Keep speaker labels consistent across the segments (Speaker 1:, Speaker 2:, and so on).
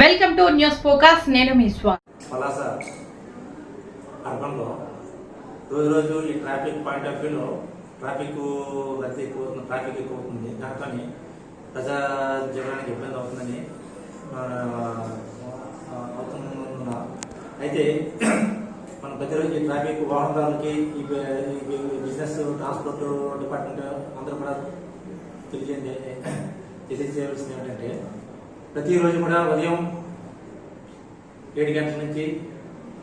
Speaker 1: Welcome to news focus నేను మీ
Speaker 2: పలాస అర్బన్లో రోజు రోజు ఈ ట్రాఫిక్ పాయింట్ ఆఫ్ వ్యూలో ట్రాఫిక్ రద్దీ ఎక్కువ ట్రాఫిక్ ఎక్కువ అవుతుంది. దాంతో ప్రజా జీవనానికి ఇబ్బంది అవుతుందని అవుతున్న అయితే మన ప్రతిరోజు ఈ ట్రాఫిక్ వాహనదారులకి ఈ బిజినెస్ ట్రాన్స్పోర్ట్ డిపార్ట్మెంట్ అందరూ కూడా తెలియజేయండి. తెలియజేయవలసింది ఏంటంటే ప్రతిరోజు కూడా ఉదయం ఏడు గంటల నుంచి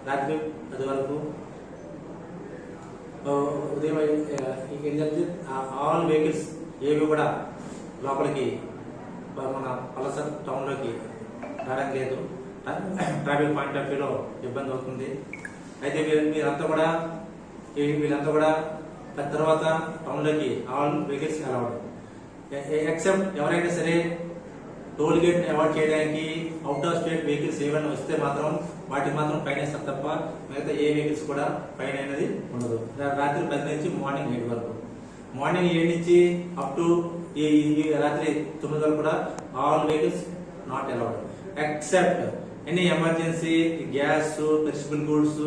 Speaker 2: రాత్రి పది వరకు ఉదయం ఐ- ఆ, ఏంటంటే ఆల్ వెహికల్స్ ఏవి కూడా లోపలికి మన పలస టౌన్లోకి రావడం లేదు. ట్రాఫిక్ పాయింట్ ఆఫ్ వ్యూలో ఇబ్బంది అవుతుంది. అయితే మీరు- మీరంతా కూడా వీళ్ళంతా కూడా తర్వాత టౌన్లోకి ఆల్ వెహికల్స్ అలవాడు ఎక్సెప్ట్ ఎవరైనా సరే టోల్ గేట్ అవాయిడ్ చేయడానికి అవుట్ ఆఫ్ స్టేట్ వెహికల్స్ ఏమైనా వస్తే మాత్రం వాటికి మాత్రం ఫైన్ వేస్తారు తప్ప మిగతా ఏ వెహికల్స్ కూడా ఫైన్ అనేది ఉండదు. రాత్రి పది నుంచి మార్నింగ్ ఎయిట్ వరకు. మార్నింగ్ ఏడు నుంచి అప్ టు ఈ రాత్రి తొమ్మిది వరకు కూడా all vehicles not allowed except any emergency gas perishable goods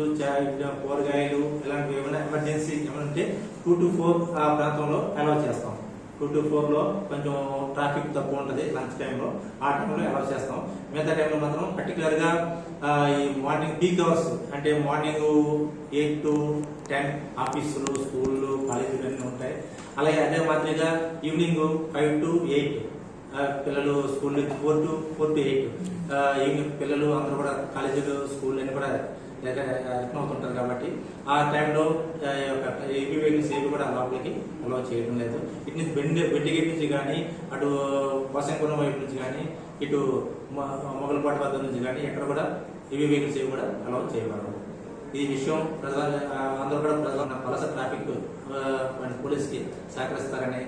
Speaker 2: కూరగాయలు ఇలాంటివి ఏమైనా ఎమర్జెన్సీ ఏమైనా ఉంటే టూ టు ఫోర్ ఆ ప్రాంతంలో అలౌ చేస్తాం. టూ టు ఫోర్లో కొంచెం ట్రాఫిక్ తక్కువ ఉంటుంది లంచ్ టైంలో ఆ టైంలో అలౌ చేస్తాం. మిగతా టైంలో మాత్రం పర్టికులర్గా ఈ మార్నింగ్ పీక్ అవర్స్ అంటే మార్నింగ్ ఎయిట్ టు టెన్ ఆఫీసులు స్కూళ్ళు కాలేజీలు అన్నీ ఉంటాయి. అలాగే అదే మాదిరిగా ఈవినింగ్ ఫైవ్ టు ఎయిట్ పిల్లలు స్కూల్ నుంచి four to four to eight evening పిల్లలు అందరూ కూడా కాలేజీలు స్కూల్ అన్నీ కూడా అవుతుంటారు కాబట్టి ఆ టైంలో ఏపీ వెహికల్స్ ఏవి కూడా లోపలికి అలౌ చేయడం లేదు. ఇటు నుంచి బెండి బెండి గేట్ నుంచి కానీ అటు వసంకొండ వైపు నుంచి కానీ ఇటు మొగలపాటు వద్ద నుంచి కానీ ఎక్కడ కూడా ఏపీ వెహికల్స్ ఏవి కూడా అలౌ చేయబడరు ఈ విషయం ప్రజల అందరూ కూడా ప్రజల వలస ట్రాఫిక్ పోలీస్కి సహకరిస్తారని